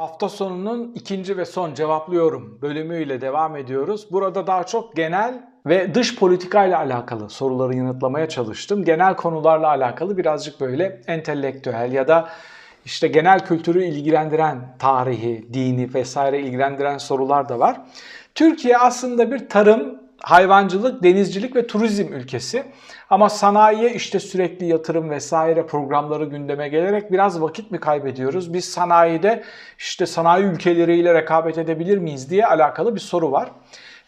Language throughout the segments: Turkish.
Hafta sonunun ikinci ve son cevaplıyorum bölümüyle devam ediyoruz. Burada daha çok genel ve dış politika ile alakalı soruları yanıtlamaya çalıştım. Genel konularla alakalı birazcık böyle entelektüel ya da işte genel kültürü ilgilendiren tarihi, dini vesaire ilgilendiren sorular da var. Türkiye aslında bir tarım, hayvancılık, denizcilik ve turizm ülkesi. Ama sanayiye işte sürekli yatırım vesaire programları gündeme gelerek biraz vakit mi kaybediyoruz? Biz sanayide işte sanayi ülkeleriyle rekabet edebilir miyiz diye alakalı bir soru var.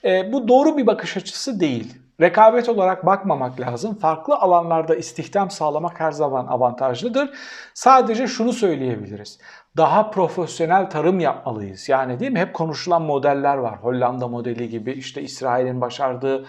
E, bu doğru bir bakış açısı değil. Rekabet olarak bakmamak lazım. Farklı alanlarda istihdam sağlamak her zaman avantajlıdır. Sadece şunu söyleyebiliriz. Daha profesyonel tarım yapmalıyız. Yani değil mi? Hep konuşulan modeller var. Hollanda modeli gibi, işte İsrail'in başardığı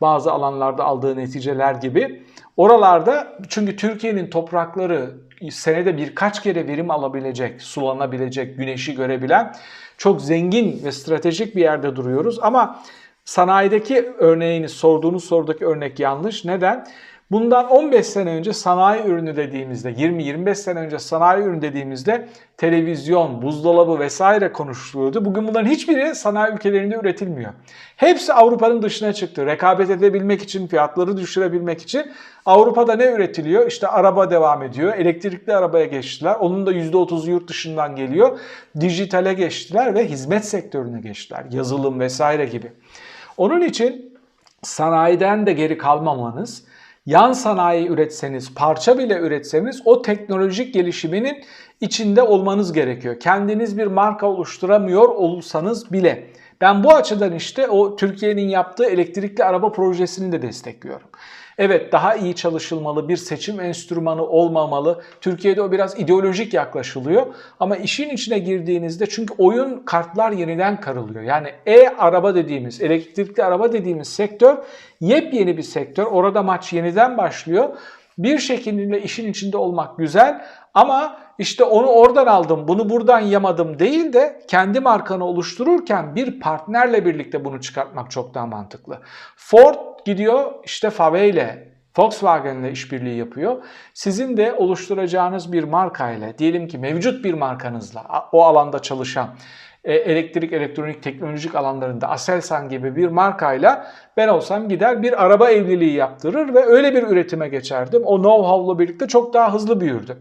bazı alanlarda aldığı neticeler gibi. Oralarda çünkü Türkiye'nin toprakları senede birkaç kere verim alabilecek, sulanabilecek, güneşi görebilen çok zengin ve stratejik bir yerde duruyoruz. Ama sanayideki örneğini sorduğunuz sorudaki örnek yanlış. Neden? Bundan 15 sene önce sanayi ürünü dediğimizde, 20-25 sene önce sanayi ürünü dediğimizde televizyon, buzdolabı vesaire konuşuluyordu. Bugün bunların hiçbiri sanayi ülkelerinde üretilmiyor. Hepsi Avrupa'nın dışına çıktı. Rekabet edebilmek için, fiyatları düşürebilmek için Avrupa'da ne üretiliyor? İşte araba devam ediyor. Elektrikli arabaya geçtiler. Onun da %30'u yurt dışından geliyor. Dijitale geçtiler ve hizmet sektörüne geçtiler. Yazılım vesaire gibi. Onun için sanayiden de geri kalmamanız, yan sanayi üretseniz, parça bile üretseniz o teknolojik gelişiminin içinde olmanız gerekiyor. Kendiniz bir marka oluşturamıyor olsanız bile. Ben bu açıdan işte o Türkiye'nin yaptığı elektrikli araba projesini de destekliyorum. Evet daha iyi çalışılmalı, bir seçim enstrümanı olmamalı. Türkiye'de o biraz ideolojik yaklaşılıyor. Ama işin içine girdiğinizde çünkü oyun kartlar yeniden karılıyor. Yani e-araba dediğimiz, elektrikli araba dediğimiz sektör yepyeni bir sektör. Orada maç yeniden başlıyor. Bir şekilde işin içinde olmak güzel ama işte onu oradan aldım, bunu buradan yamadım değil de kendi markanı oluştururken bir partnerle birlikte bunu çıkartmak çok daha mantıklı. Ford gidiyor işte Fave ile Volkswagen ile işbirliği yapıyor. Sizin de oluşturacağınız bir markayla, diyelim ki mevcut bir markanızla, o alanda çalışan e, elektrik, elektronik, teknolojik alanlarında Aselsan gibi bir markayla ben olsam gider bir araba evliliği yaptırır ve öyle bir üretime geçerdim. O know-how'la birlikte çok daha hızlı büyürdüm.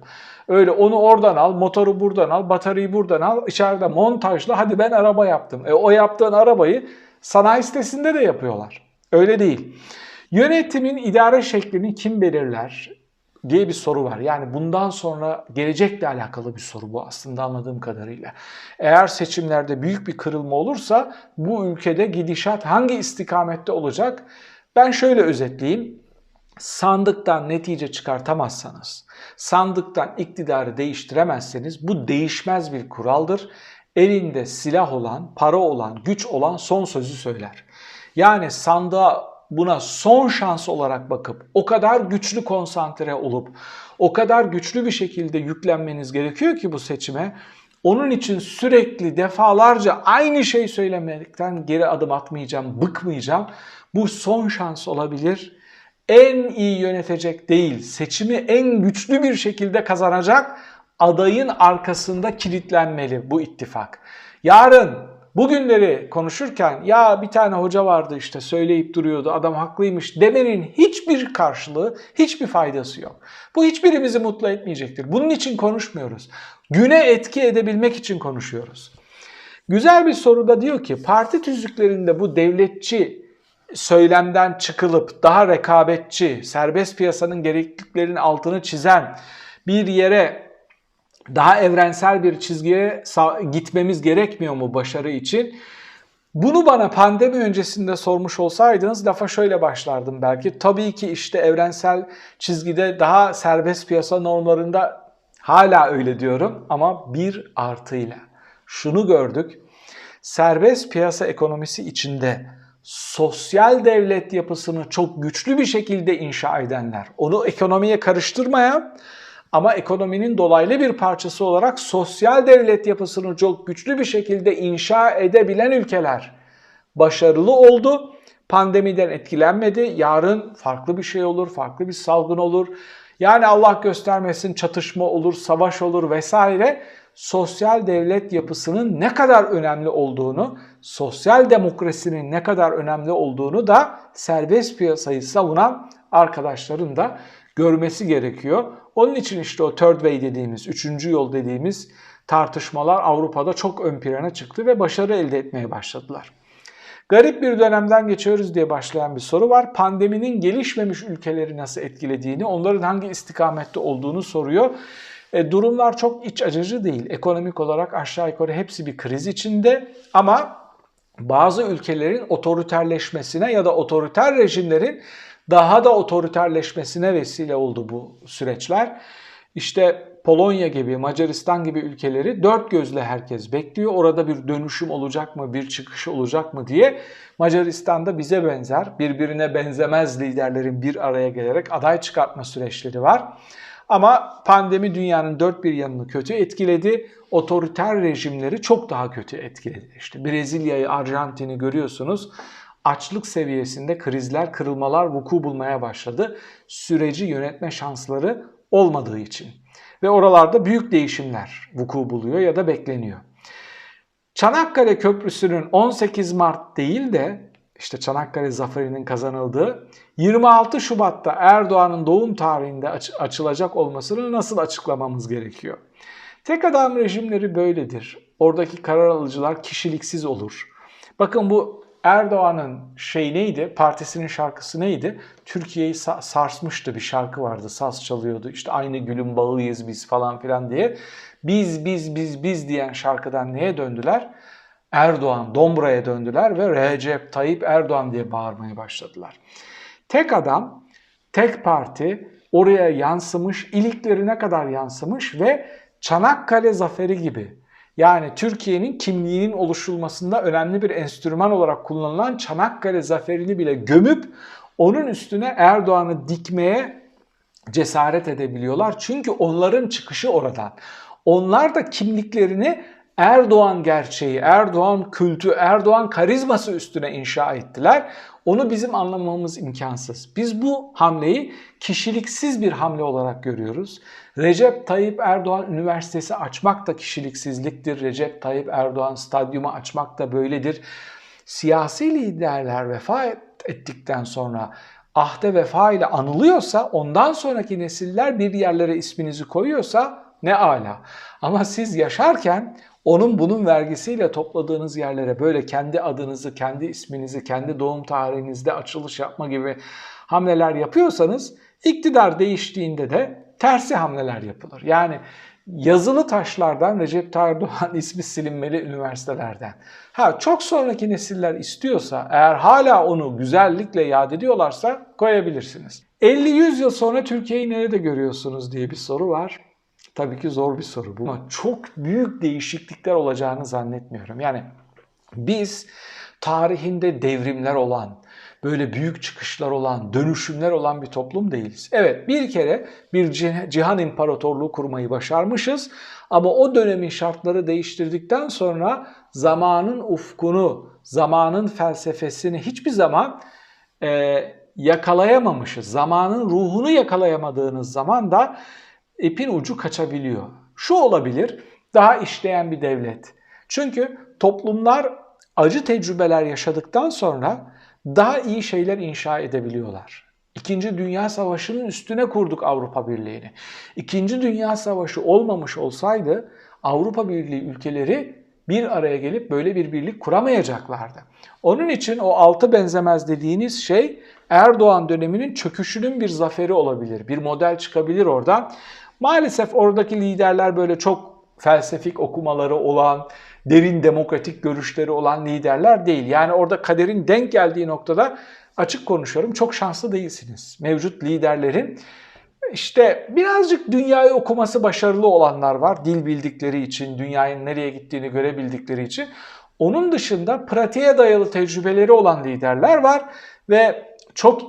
Öyle onu oradan al, motoru buradan al, bataryayı buradan al, içeride montajla hadi ben araba yaptım. E, o yaptığın arabayı sanayi sitesinde de yapıyorlar. Öyle değil. Yönetimin idare şeklini kim belirler diye bir soru var. Yani bundan sonra gelecekle alakalı bir soru bu aslında anladığım kadarıyla. Eğer seçimlerde büyük bir kırılma olursa bu ülkede gidişat hangi istikamette olacak? Ben şöyle özetleyeyim. Sandıktan netice çıkartamazsanız, sandıktan iktidarı değiştiremezseniz bu değişmez bir kuraldır. Elinde silah olan, para olan, güç olan son sözü söyler. Yani sandığa buna son şans olarak bakıp o kadar güçlü konsantre olup o kadar güçlü bir şekilde yüklenmeniz gerekiyor ki bu seçime. Onun için sürekli defalarca aynı şey söylemekten geri adım atmayacağım, bıkmayacağım. Bu son şans olabilir. En iyi yönetecek değil, seçimi en güçlü bir şekilde kazanacak adayın arkasında kilitlenmeli bu ittifak. Yarın bugünleri konuşurken ya bir tane hoca vardı işte söyleyip duruyordu adam haklıymış demenin hiçbir karşılığı, hiçbir faydası yok. Bu hiçbirimizi mutlu etmeyecektir. Bunun için konuşmuyoruz. Güne etki edebilmek için konuşuyoruz. Güzel bir soruda diyor ki parti tüzüklerinde bu devletçi söylemden çıkılıp daha rekabetçi, serbest piyasanın gerekliliklerinin altını çizen bir yere daha evrensel bir çizgiye gitmemiz gerekmiyor mu başarı için? Bunu bana pandemi öncesinde sormuş olsaydınız lafa şöyle başlardım belki. Tabii ki işte evrensel çizgide daha serbest piyasa normlarında hala öyle diyorum ama bir artıyla. Şunu gördük. Serbest piyasa ekonomisi içinde sosyal devlet yapısını çok güçlü bir şekilde inşa edenler, onu ekonomiye karıştırmayan ama ekonominin dolaylı bir parçası olarak sosyal devlet yapısını çok güçlü bir şekilde inşa edebilen ülkeler başarılı oldu. Pandemiden etkilenmedi. Yarın farklı bir şey olur, farklı bir salgın olur. Yani Allah göstermesin çatışma olur, savaş olur vesaire. sosyal devlet yapısının ne kadar önemli olduğunu, sosyal demokrasinin ne kadar önemli olduğunu da serbest piyasayı savunan arkadaşların da görmesi gerekiyor. Onun için işte o third way dediğimiz, üçüncü yol dediğimiz tartışmalar Avrupa'da çok ön plana çıktı ve başarı elde etmeye başladılar. Garip bir dönemden geçiyoruz diye başlayan bir soru var. Pandeminin gelişmemiş ülkeleri nasıl etkilediğini, onların hangi istikamette olduğunu soruyor. E, durumlar çok iç acıcı değil. Ekonomik olarak aşağı yukarı hepsi bir kriz içinde ama bazı ülkelerin otoriterleşmesine ya da otoriter rejimlerin daha da otoriterleşmesine vesile oldu bu süreçler. İşte Polonya gibi, Macaristan gibi ülkeleri dört gözle herkes bekliyor. Orada bir dönüşüm olacak mı, bir çıkış olacak mı diye. Macaristan'da bize benzer, birbirine benzemez liderlerin bir araya gelerek aday çıkartma süreçleri var. Ama pandemi dünyanın dört bir yanını kötü etkiledi. Otoriter rejimleri çok daha kötü etkiledi. İşte Brezilya'yı, Arjantin'i görüyorsunuz. Açlık seviyesinde krizler, kırılmalar vuku bulmaya başladı. Süreci yönetme şansları olmadığı için. Ve oralarda büyük değişimler vuku buluyor ya da bekleniyor. Çanakkale Köprüsü'nün 18 Mart değil de işte Çanakkale Zaferi'nin kazanıldığı 26 Şubat'ta Erdoğan'ın doğum tarihinde aç- açılacak olmasını nasıl açıklamamız gerekiyor? Tek adam rejimleri böyledir. Oradaki karar alıcılar kişiliksiz olur. Bakın bu Erdoğan'ın şey neydi? Partisinin şarkısı neydi? Türkiye'yi sa- sarsmıştı bir şarkı vardı. Saz çalıyordu. İşte aynı gülün bağıyız biz falan filan diye. Biz biz biz biz diyen şarkıdan neye döndüler? Erdoğan, Dombra'ya döndüler ve Recep Tayyip Erdoğan diye bağırmaya başladılar. Tek adam, tek parti oraya yansımış, iliklerine kadar yansımış ve Çanakkale Zaferi gibi yani Türkiye'nin kimliğinin oluşulmasında önemli bir enstrüman olarak kullanılan Çanakkale Zaferi'ni bile gömüp onun üstüne Erdoğan'ı dikmeye cesaret edebiliyorlar. Çünkü onların çıkışı oradan. Onlar da kimliklerini Erdoğan gerçeği, Erdoğan kültü, Erdoğan karizması üstüne inşa ettiler. Onu bizim anlamamız imkansız. Biz bu hamleyi kişiliksiz bir hamle olarak görüyoruz. Recep Tayyip Erdoğan Üniversitesi açmak da kişiliksizliktir. Recep Tayyip Erdoğan Stadyumu açmak da böyledir. Siyasi liderler vefat ettikten sonra ahde vefa ile anılıyorsa ondan sonraki nesiller bir yerlere isminizi koyuyorsa ne ala. Ama siz yaşarken onun bunun vergisiyle topladığınız yerlere böyle kendi adınızı, kendi isminizi, kendi doğum tarihinizde açılış yapma gibi hamleler yapıyorsanız iktidar değiştiğinde de tersi hamleler yapılır. Yani yazılı taşlardan Recep Tayyip Erdoğan ismi silinmeli üniversitelerden. Ha çok sonraki nesiller istiyorsa eğer hala onu güzellikle yad ediyorlarsa koyabilirsiniz. 50-100 yıl sonra Türkiye'yi nerede görüyorsunuz diye bir soru var. Tabii ki zor bir soru bu ama çok büyük değişiklikler olacağını zannetmiyorum. Yani biz tarihinde devrimler olan, böyle büyük çıkışlar olan, dönüşümler olan bir toplum değiliz. Evet bir kere bir cihan imparatorluğu kurmayı başarmışız ama o dönemin şartları değiştirdikten sonra zamanın ufkunu, zamanın felsefesini hiçbir zaman e, yakalayamamışız. Zamanın ruhunu yakalayamadığınız zaman da ipin ucu kaçabiliyor. Şu olabilir, daha işleyen bir devlet. Çünkü toplumlar acı tecrübeler yaşadıktan sonra daha iyi şeyler inşa edebiliyorlar. İkinci Dünya Savaşı'nın üstüne kurduk Avrupa Birliği'ni. İkinci Dünya Savaşı olmamış olsaydı Avrupa Birliği ülkeleri bir araya gelip böyle bir birlik kuramayacaklardı. Onun için o altı benzemez dediğiniz şey Erdoğan döneminin çöküşünün bir zaferi olabilir. Bir model çıkabilir oradan. Maalesef oradaki liderler böyle çok felsefik okumaları olan, derin demokratik görüşleri olan liderler değil. Yani orada kaderin denk geldiği noktada açık konuşuyorum çok şanslı değilsiniz. Mevcut liderlerin işte birazcık dünyayı okuması başarılı olanlar var. Dil bildikleri için, dünyanın nereye gittiğini görebildikleri için. Onun dışında pratiğe dayalı tecrübeleri olan liderler var ve çok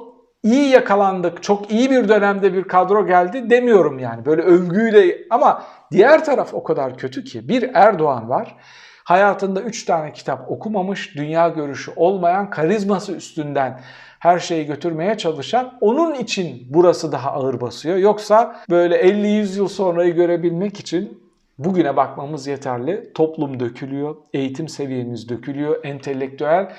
iyi yakalandık, çok iyi bir dönemde bir kadro geldi demiyorum yani. Böyle övgüyle ama diğer taraf o kadar kötü ki bir Erdoğan var. Hayatında 3 tane kitap okumamış, dünya görüşü olmayan, karizması üstünden her şeyi götürmeye çalışan onun için burası daha ağır basıyor. Yoksa böyle 50-100 yıl sonrayı görebilmek için Bugüne bakmamız yeterli. Toplum dökülüyor, eğitim seviyemiz dökülüyor, entelektüel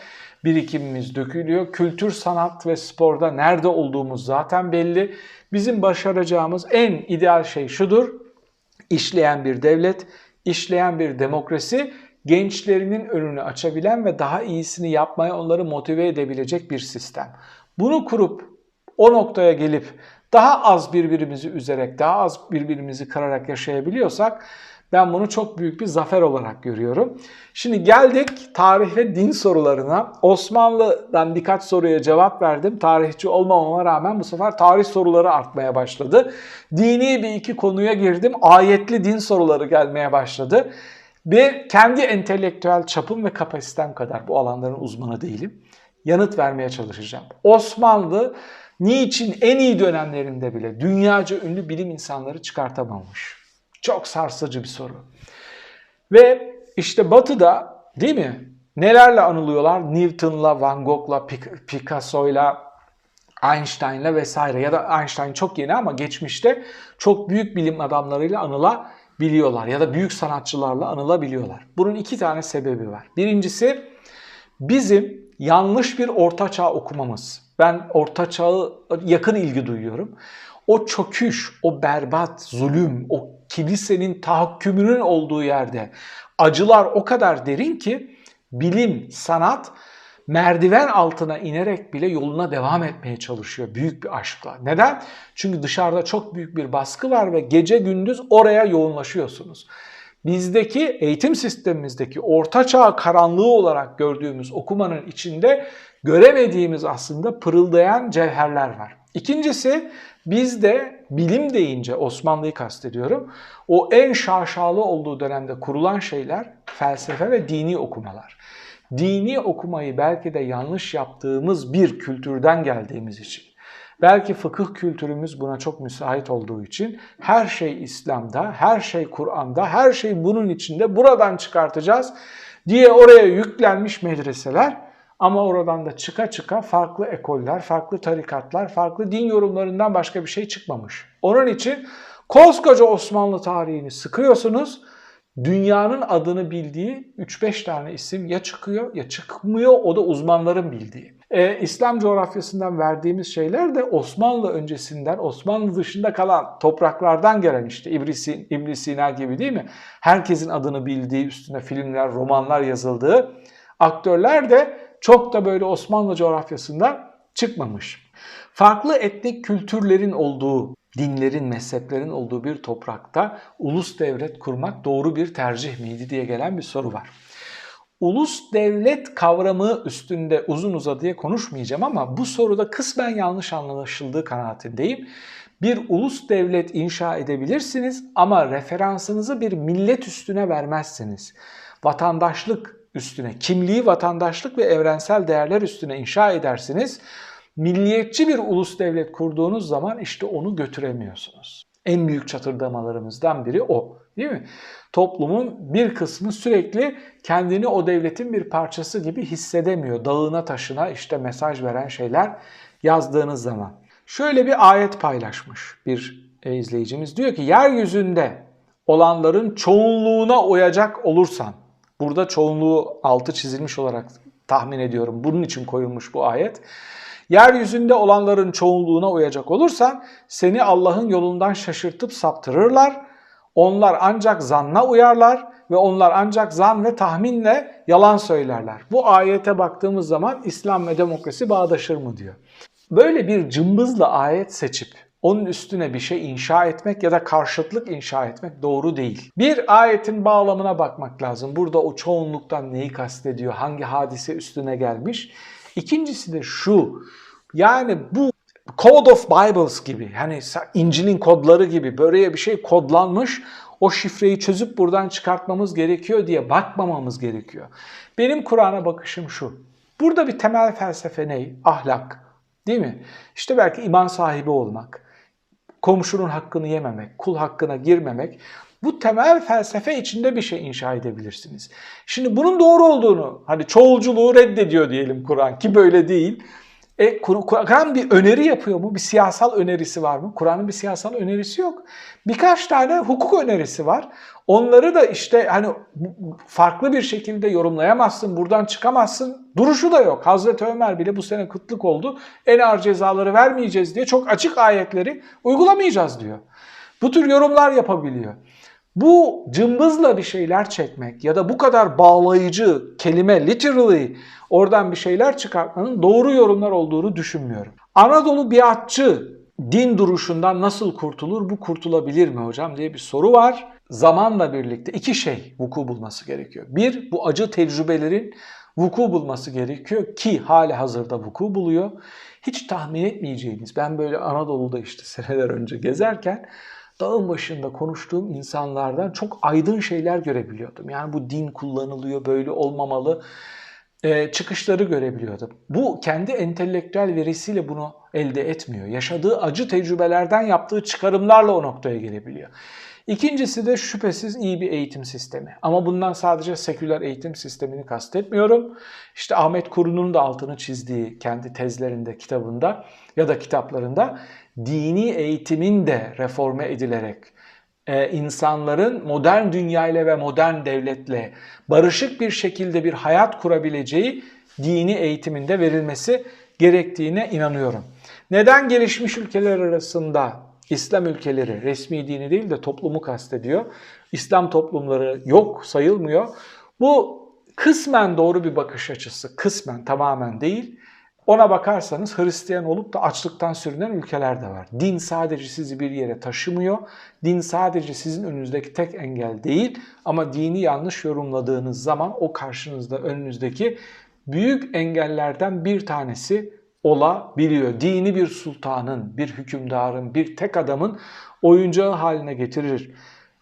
birikimimiz dökülüyor. Kültür, sanat ve sporda nerede olduğumuz zaten belli. Bizim başaracağımız en ideal şey şudur. İşleyen bir devlet, işleyen bir demokrasi, gençlerinin önünü açabilen ve daha iyisini yapmaya onları motive edebilecek bir sistem. Bunu kurup o noktaya gelip daha az birbirimizi üzerek, daha az birbirimizi kırarak yaşayabiliyorsak ben bunu çok büyük bir zafer olarak görüyorum. Şimdi geldik tarih ve din sorularına. Osmanlı'dan birkaç soruya cevap verdim. Tarihçi olmamama rağmen bu sefer tarih soruları artmaya başladı. Dini bir iki konuya girdim. Ayetli din soruları gelmeye başladı. Ve kendi entelektüel çapım ve kapasitem kadar bu alanların uzmanı değilim. Yanıt vermeye çalışacağım. Osmanlı niçin en iyi dönemlerinde bile dünyaca ünlü bilim insanları çıkartamamış? Çok sarsıcı bir soru. Ve işte Batı'da değil mi? Nelerle anılıyorlar? Newton'la, Van Gogh'la, Picasso'yla, Einstein'la vesaire. Ya da Einstein çok yeni ama geçmişte çok büyük bilim adamlarıyla anılabiliyorlar. Ya da büyük sanatçılarla anılabiliyorlar. Bunun iki tane sebebi var. Birincisi bizim yanlış bir orta çağ okumamız. Ben orta çağı yakın ilgi duyuyorum. O çöküş, o berbat, zulüm, o kilisenin tahakkümünün olduğu yerde acılar o kadar derin ki bilim, sanat merdiven altına inerek bile yoluna devam etmeye çalışıyor büyük bir aşkla. Neden? Çünkü dışarıda çok büyük bir baskı var ve gece gündüz oraya yoğunlaşıyorsunuz. Bizdeki eğitim sistemimizdeki orta çağ karanlığı olarak gördüğümüz okumanın içinde göremediğimiz aslında pırıldayan cevherler var. İkincisi bizde bilim deyince Osmanlı'yı kastediyorum. O en şaşalı olduğu dönemde kurulan şeyler felsefe ve dini okumalar. Dini okumayı belki de yanlış yaptığımız bir kültürden geldiğimiz için. Belki fıkıh kültürümüz buna çok müsait olduğu için her şey İslam'da, her şey Kur'an'da, her şey bunun içinde buradan çıkartacağız diye oraya yüklenmiş medreseler ama oradan da çıka çıka farklı ekoller, farklı tarikatlar, farklı din yorumlarından başka bir şey çıkmamış. Onun için koskoca Osmanlı tarihini sıkıyorsunuz. Dünyanın adını bildiği 3-5 tane isim ya çıkıyor ya çıkmıyor o da uzmanların bildiği. Ee, İslam coğrafyasından verdiğimiz şeyler de Osmanlı öncesinden, Osmanlı dışında kalan topraklardan gelen işte İbn, İbn Sina gibi değil mi? Herkesin adını bildiği, üstüne filmler, romanlar yazıldığı aktörler de çok da böyle Osmanlı coğrafyasından çıkmamış. Farklı etnik kültürlerin olduğu, dinlerin, mezheplerin olduğu bir toprakta ulus devlet kurmak doğru bir tercih miydi diye gelen bir soru var. Ulus devlet kavramı üstünde uzun uzadıya konuşmayacağım ama bu soruda kısmen yanlış anlaşıldığı kanaatindeyim. Bir ulus devlet inşa edebilirsiniz ama referansınızı bir millet üstüne vermezsiniz. Vatandaşlık üstüne, kimliği vatandaşlık ve evrensel değerler üstüne inşa edersiniz. Milliyetçi bir ulus devlet kurduğunuz zaman işte onu götüremiyorsunuz. En büyük çatırdamalarımızdan biri o. Değil mi? Toplumun bir kısmı sürekli kendini o devletin bir parçası gibi hissedemiyor. Dağına taşına işte mesaj veren şeyler yazdığınız zaman. Şöyle bir ayet paylaşmış bir izleyicimiz. Diyor ki yeryüzünde olanların çoğunluğuna uyacak olursan Burada çoğunluğu altı çizilmiş olarak tahmin ediyorum. Bunun için koyulmuş bu ayet. Yeryüzünde olanların çoğunluğuna uyacak olursan seni Allah'ın yolundan şaşırtıp saptırırlar. Onlar ancak zanna uyarlar ve onlar ancak zan ve tahminle yalan söylerler. Bu ayete baktığımız zaman İslam ve demokrasi bağdaşır mı diyor. Böyle bir cımbızla ayet seçip onun üstüne bir şey inşa etmek ya da karşıtlık inşa etmek doğru değil. Bir ayetin bağlamına bakmak lazım. Burada o çoğunluktan neyi kastediyor, hangi hadise üstüne gelmiş. İkincisi de şu, yani bu Code of Bibles gibi, hani İncil'in kodları gibi böyle bir şey kodlanmış, o şifreyi çözüp buradan çıkartmamız gerekiyor diye bakmamamız gerekiyor. Benim Kur'an'a bakışım şu. Burada bir temel felsefe ne? Ahlak. Değil mi? İşte belki iman sahibi olmak komşunun hakkını yememek, kul hakkına girmemek bu temel felsefe içinde bir şey inşa edebilirsiniz. Şimdi bunun doğru olduğunu, hani çoğulculuğu reddediyor diyelim Kur'an ki böyle değil. E, Kur- Kur'an bir öneri yapıyor mu? Bir siyasal önerisi var mı? Kur'an'ın bir siyasal önerisi yok. Birkaç tane hukuk önerisi var. Onları da işte hani farklı bir şekilde yorumlayamazsın, buradan çıkamazsın. Duruşu da yok. Hazreti Ömer bile bu sene kıtlık oldu. En ağır cezaları vermeyeceğiz diye çok açık ayetleri uygulamayacağız diyor. Bu tür yorumlar yapabiliyor. Bu cımbızla bir şeyler çekmek ya da bu kadar bağlayıcı kelime literally oradan bir şeyler çıkartmanın doğru yorumlar olduğunu düşünmüyorum. Anadolu biatçı din duruşundan nasıl kurtulur, bu kurtulabilir mi hocam diye bir soru var. Zamanla birlikte iki şey vuku bulması gerekiyor. Bir, bu acı tecrübelerin vuku bulması gerekiyor ki hali hazırda vuku buluyor. Hiç tahmin etmeyeceğiniz, ben böyle Anadolu'da işte seneler önce gezerken dağın başında konuştuğum insanlardan çok aydın şeyler görebiliyordum. Yani bu din kullanılıyor, böyle olmamalı e, çıkışları görebiliyordum. Bu kendi entelektüel verisiyle bunu elde etmiyor. Yaşadığı acı tecrübelerden yaptığı çıkarımlarla o noktaya gelebiliyor. İkincisi de şüphesiz iyi bir eğitim sistemi. Ama bundan sadece seküler eğitim sistemini kastetmiyorum. İşte Ahmet Kuru'nun da altını çizdiği kendi tezlerinde, kitabında ya da kitaplarında dini eğitimin de reforme edilerek e, insanların modern dünyayla ve modern devletle barışık bir şekilde bir hayat kurabileceği dini eğitiminde verilmesi gerektiğine inanıyorum. Neden gelişmiş ülkeler arasında İslam ülkeleri resmi dini değil de toplumu kastediyor. İslam toplumları yok sayılmıyor. Bu kısmen doğru bir bakış açısı. Kısmen tamamen değil. Ona bakarsanız Hristiyan olup da açlıktan sürünen ülkeler de var. Din sadece sizi bir yere taşımıyor. Din sadece sizin önünüzdeki tek engel değil. Ama dini yanlış yorumladığınız zaman o karşınızda önünüzdeki büyük engellerden bir tanesi olabiliyor. Dini bir sultanın, bir hükümdarın, bir tek adamın oyuncağı haline getirir.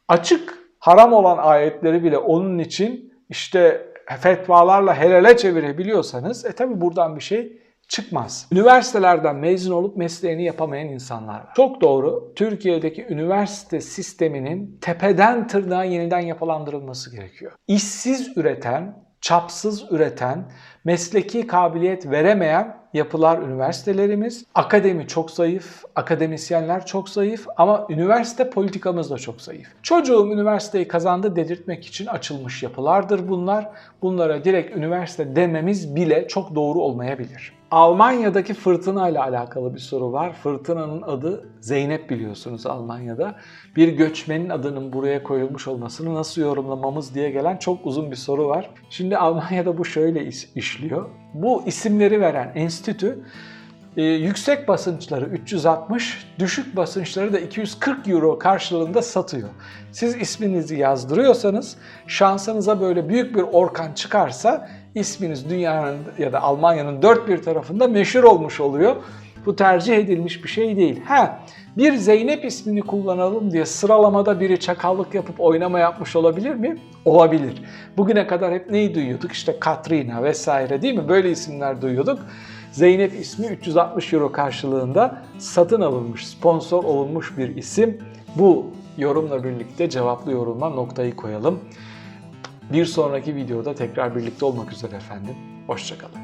Açık haram olan ayetleri bile onun için işte fetvalarla helale çevirebiliyorsanız e tabi buradan bir şey çıkmaz. Üniversitelerden mezun olup mesleğini yapamayan insanlar var. Çok doğru. Türkiye'deki üniversite sisteminin tepeden tırnağa yeniden yapılandırılması gerekiyor. İşsiz üreten, çapsız üreten, mesleki kabiliyet veremeyen yapılar üniversitelerimiz. Akademi çok zayıf, akademisyenler çok zayıf ama üniversite politikamız da çok zayıf. Çocuğum üniversiteyi kazandı dedirtmek için açılmış yapılardır bunlar. Bunlara direkt üniversite dememiz bile çok doğru olmayabilir. Almanya'daki fırtına ile alakalı bir soru var. Fırtınanın adı Zeynep biliyorsunuz Almanya'da. Bir göçmenin adının buraya koyulmuş olmasını nasıl yorumlamamız diye gelen çok uzun bir soru var. Şimdi Almanya'da bu şöyle iş- işliyor. Bu isimleri veren enstitü e, yüksek basınçları 360, düşük basınçları da 240 euro karşılığında satıyor. Siz isminizi yazdırıyorsanız şansınıza böyle büyük bir orkan çıkarsa isminiz dünyanın ya da Almanya'nın dört bir tarafında meşhur olmuş oluyor. Bu tercih edilmiş bir şey değil. Ha, bir Zeynep ismini kullanalım diye sıralamada biri çakallık yapıp oynama yapmış olabilir mi? Olabilir. Bugüne kadar hep neyi duyuyorduk? İşte Katrina vesaire değil mi? Böyle isimler duyuyorduk. Zeynep ismi 360 euro karşılığında satın alınmış, sponsor olunmuş bir isim. Bu yorumla birlikte cevaplı yoruma noktayı koyalım. Bir sonraki videoda tekrar birlikte olmak üzere efendim. Hoşçakalın.